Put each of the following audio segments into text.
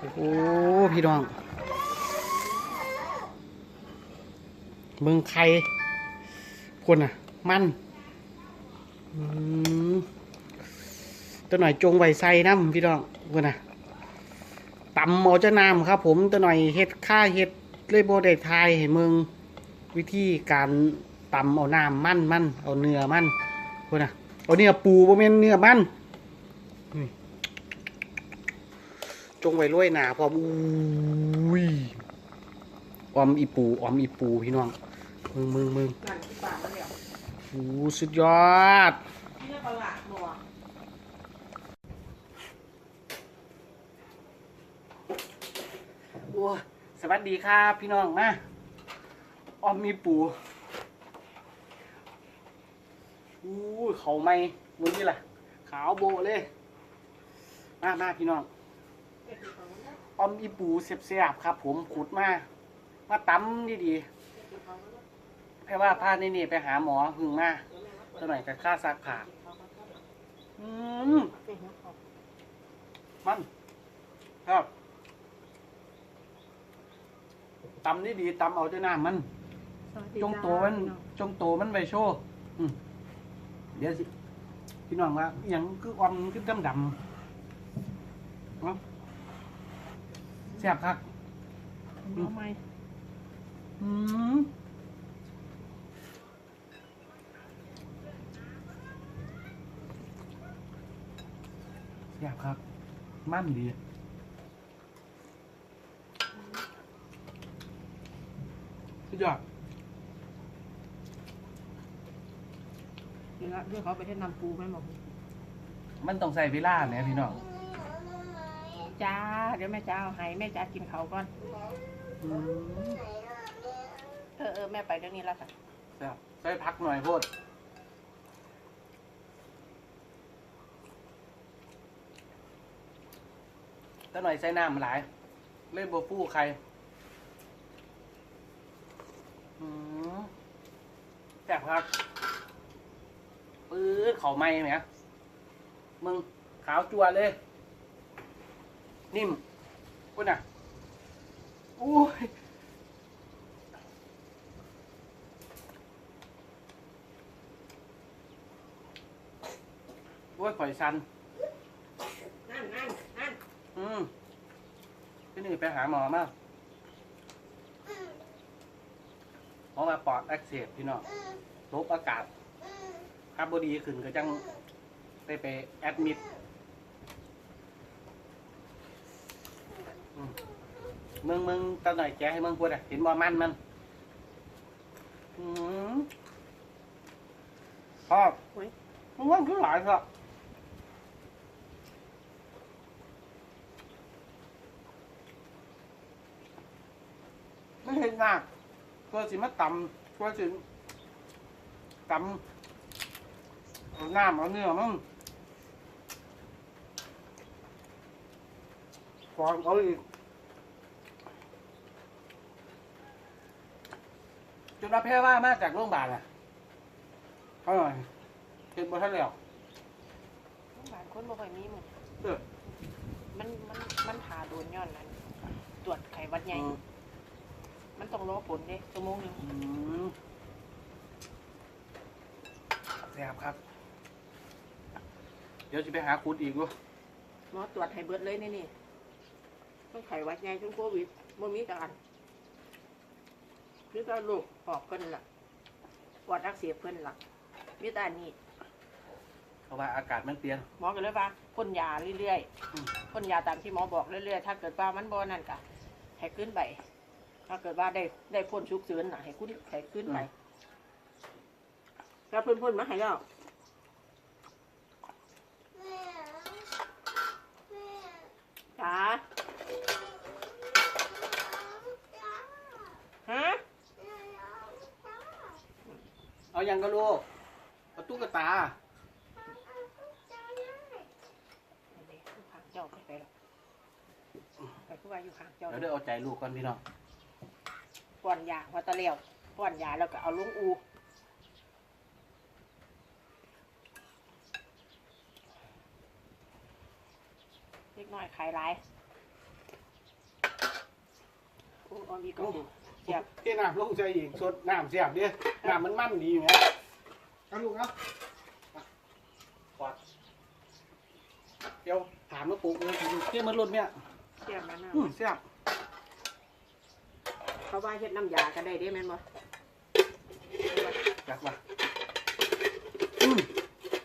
โอ้พี่น้องเมืองไข่คนอะ มันอืมตัวหน่อยจงไว้ใส่น้ำพี่น้องคนอะตำหมอจะน้ำครับ ผมตัวหน่อยเฮ็ดข้าเฮ็ดเลยโบได้ทยให้เมืองวิธีการตำเอาน้ำมันมันเอาเนื้อมันคนอะเอาเนื้อปูบ่แม่นเนื้อมัน จงไว้รวยหนาพร้อมอุ้ยออมอีปูออมอีปูพี่น้องมึงมึงมึงนั่นที่ปากมันเนี่ยโอ้สุดยอดนี่ประหลาดหนัวโอ้สวัสดีครับพี่น้องมาออมมีปูอู้เขาไม่มึงนี่ล่ะ ขาวโบเลย มามาพี่น้อง ออมอีปูเสียบๆครับ ผมขุดมา มาตำดีๆแค่ว่าพานี่นี่ไปหาหมอหึงมาตัวหน่อยกับค่าซักผ้าอืมมันครับตำนี่ดีตำเอาเจ้าน้ามัน จงโตมัน จงโตมันไปโชว์อืมเดี๋ยวสิพี่น้องว่าอหย่างคือออมคือดำดำเนาะ แซ่บครับทำไมอืมแซ่บครับ มั่นดีสุดยอดเดี๋ยวเดี๋ยวเขาไปเทศนำปูไหมบอกมันต้องใส่เวลาเนี่ยพี่น้อง จ้า เดี๋ยวแม่จ้าเอาให้แม่จ้ากินเขาวก่อน อืมเออเออแม่ไปเดี๋ยวนี้แล้วค่ะ แซ่บใส่พักหน่อยโพดถ้าหน่อยใส่น้ำหลาย เล่นบัวฟูใครอืมแซ่บครับปื้ดเขาไหม้ไหมมึงขาวจัวเลย นิ่มคุณอะโอ้ยโอ้ยข่อยสันนั่นนั่นนั่นอืมที่นี่ไปหาหมอมาเพราะว่าปอดอักเสบพี่น้องลบอากาศครับบดีขึ้นก็จังได้ไปแอดมิดอืม มึงมึงตาหน่อยแกะให้มึงพูดอะเห็นบ่มันมันอืมพ่อโอ้ยมึงว่าคือหลายครับไม่เห็นหนักตัวสิมาต่ำตัวสิต่ำเอาน้ำเอาเนื้อมั้งก่อนเอาอีก จนรับแพ้ว่ามาจากโรงพยาบาลอะเอาหน่อยเห็นบ่ทันแล้วหลานคนบ่ค่อยมีมึงเออมันมันมันหาโดนย้อนนั้นตรวจไขหวัดใหญ่อืมมันต้องรอผลเด้ชั่วโมงหนึงอืมแซ่บครับ เดี๋ยวจะไปหาคุณอีกวะหมอตรวจให้เบิดเลยนี่นี่ต้องไขหวัดใหญ่จนโควิดบ่มีการนี่ก็ลูกปอกเพิ่นล่ะปอดอักเสบเพิ่นล่ะมีแต่อันนี้เพราะว่าอากาศมันเปลี่ยน หมอก็เลยว่าพ่นยาเรื่อยอืม ๆพ่นยาตามที่หมอบอกเรื่อยๆ ถ้าเกิดว่ามันบ่นั่นก็ให้ขึ้นไป ถ้าเกิดว่าได้ได้พ่นชุกเฉินน่ะให้ขึ้นให้ขึ้นไปแล้วเพ่นพ่นมาให้แล้วจ๋าฮะ เอายังก็ลูกเอาตุ๊กตาอยู่ข้าเจ้าไปไปหรอกไปคือว่าอยู่ข้างเจ้าเดี๋ยวได้เอาใจลูกก่อนพี่น้องป้อนยาพอตะเลียวป้อนยาแล้วก็เอาลุงอูเล็กน้อยขายหลายอ้อมีกระดูก สียบเที่น้ำลงใจอีกสดน้ำเสียบเด้น้ำมันมันดีอยู่นะเอาลูกเอากอดเดี๋ยวถามมาปลูกเลยเที่ยมันรุดเนี่ยเสียบมะนาวอืมเสียบเขาว่าเฮ็ดน้ำยาก็ได้เด้แม่นบ่จักมาอืม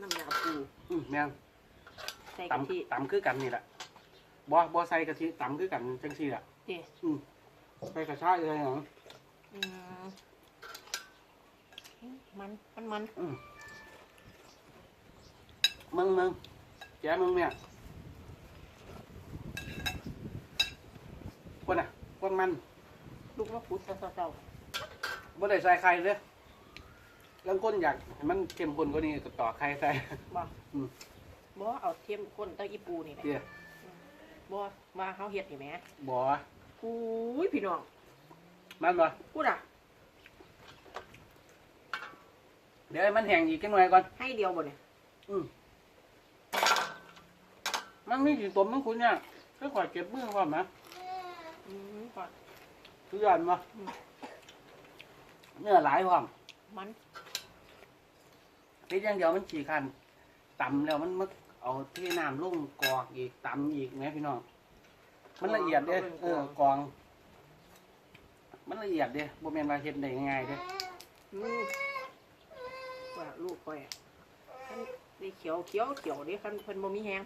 น้ำยาปูอืมแม่งใส่กะทิตำตำคือกันนี่แหละบ่บ่ใส่กะทิตำคือกันจังซี่แหละนี่อืม ใส่กระชายเลยเหรออืมมันมันมันอืมมึงมึงแกมึงเนี่ยคนอะคนมันลูกมะกรูดเศร้าบ่ได้ใส่ไข่เลยแล้วคนอยากให้มันเข้มข้นกว่านี้ก็ต่อไข่ใส่ ๆบ่อืม บ่เอาเทียมข้นเต้าอีปูนี่แหละเตี้ยบ่ว่าเฮาเฮ็ดนี่แหมบ่ อุ้ยพี่น้องมันบ่พูดอะ เดี๋ยวให้มันแห้งอีกจักหน่อยก่อน ให้เดียวบ่เนี่ยอืมมันมีกี่ตัวมันคุณเนี่ยก็ขอเก็บมือก่อนนะอืมก่อนทุกอย่างมาเนื้อหลายพร้อมมันทีอย่างเดียวมันขี่คันตำแล้วมันมักเอาเที่น้ำลุ่งกอกอีกตำอีกไหมพี่น้อง มันละเอียดเด้เออกอง มันละเอียดเด้บ่แม่นว่าเฮ็ดได้ง่ายๆเด้อืมว่าลูกข่อยอะคันได้เขียวเขียวเขียวเด้คันเพิ่นบ่มีแฮง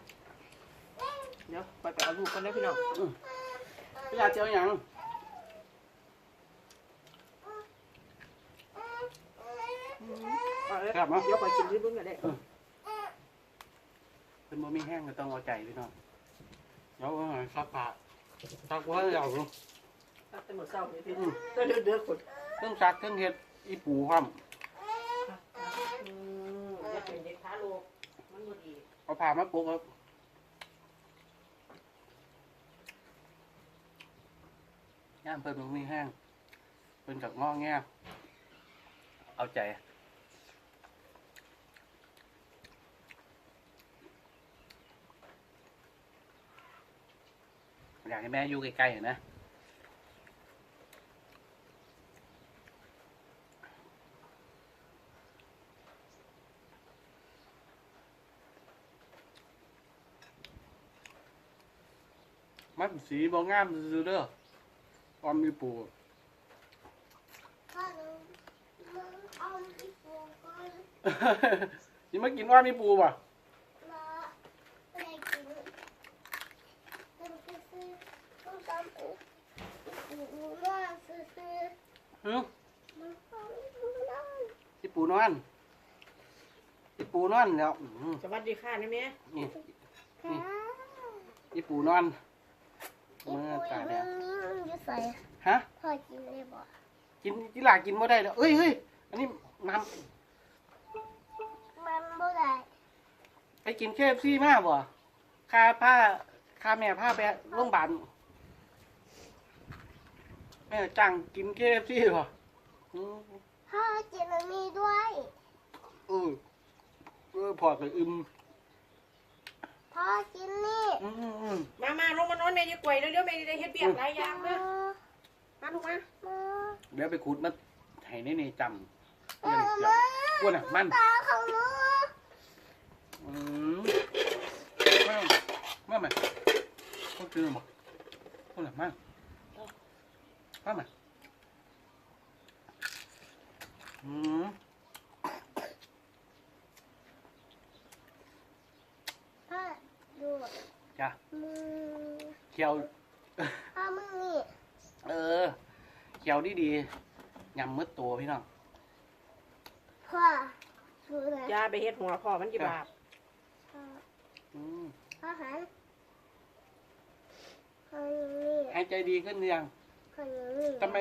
เดี๋ยวไปไปเอาลูกกันเด้อพี่น้องพี่อยากเจียวหยังเอาเลยครับเนาะเดี๋ยวไปกินที่เบิ่งก็ได้เพิ่นบ่มีแห้งก็ต้องเอาใจพี่น้องเดี๋ยวเอาหน่อ ยซักผ้าซักว่าเอาลูกตัดแต่มื้อเช้านี่พี่อืมเด้อเด้อคนเครื่องซักเครื่องเฮ็ดอีปูพร้อมอืมอย่าเป็นเด็กทารกมันบ่ดีเอาผ้ามาปุกครับย่ามเพิ่นบ่มีแห้งเพิ่นกับงอแงเอาใจ อยากให้แม่อยู่ใกล้ๆเห็นนะมันสีบ่งามซื่อๆเด้อออมมีปูข้าหนูมึงเอาอีปูก่อนสิมากินว่ามีปูป่ะ มาไปกินมึงไปซื้อต้องทำปู ปูมาซื้อซื้อฮึมึงเอาอีปูนั่นอีปูนอนอีปูนอนแล้วอื้อหือสวัสดีค่ะนี่แม่นี่ค่ะอีปูนอนอีเมื่อปูตาอีแดมึงงนี่มึงจะใส่ฮะพ่อกินเลยบ่กินจิหลากินบ่ได้แล้วเอ้ยเฮ้ยอันนี้น้มันบ่ได้ำไปกินเคฟซี่มาบ่ค่าผ้าค่าแม่ผ้าไปโรงพยาบาล แม่จ้างกินเคฟซี่บ่อืมพ่อกินอันนี้ด้วยเออเออพอก็อึมพ่อกินนี่อืมอืมอืมมามาลงมานอนแม่จะกวยเร็วๆแม่จะได้เฮ็ดเปียกหลายอย่างมาเด้อมาลูกมามาเดี๋ยวไปขุดมาให้ในนี่จำเอเรื่องอเกี่ยวมาอ้วนอะมันตาของหนูอืมมามามาคนจืดบ่คนละมา มามาอืมพ่อดูจ้ะมือเขียว พ่อมึงนี่เออเขียวดีดีๆยำมืดตัวพี่น้องพ่อดูนะอย่าไปเฮ็ดหัวพ่อมันสิบาปพ่ออืมพ่อหันพ่ออยู่นี่หายใจดีขึ้นหรือยัง พ่ออยู่นี่ทำไม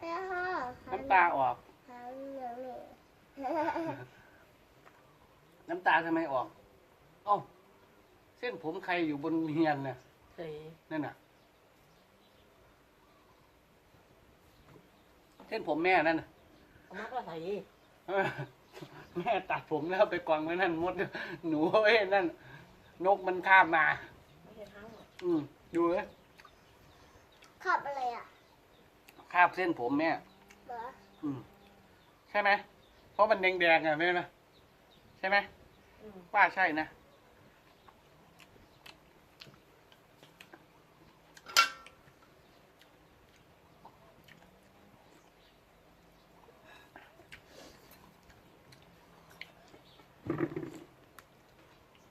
แม่พ่อหันน้ำตาออกหันอย่างนี้น้ำตาทำไมออกเอ้าเส้นผมใครอยู่บนเฮียนน่ะเฮ้ยนั่นน่ะ เส้นผมแม่นั่นน่ะเอามาก็ใส่เออแม่ตัดผมแล้วไปกองไว้นั่นมด หนูเอ้ยนั่น นกมันข้ามมา ไม่ใช่ทั้งหมดอืมดูเลย ขับอะไรอะ ฮาบเส้นผมแม่เหรออืมใช่ไหมเพราะมันแดงๆอะแม่นะใช่ไหมอืมว่าใช่นะ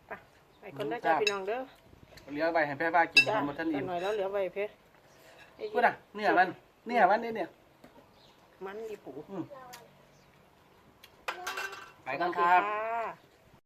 ไปไปคนได้จ้าพี่น้องเด้อเหลือไปให้แพ่ป้ากินจ้ามันหมดท่านตอิ่มหน่อยแล้วเหลือไว้เพชร พูดนะเนื้อมัน เนื้อมันเนี่ยเนี่ย มันอีปูอืมเราไปกันครับสวัสดีค่ะ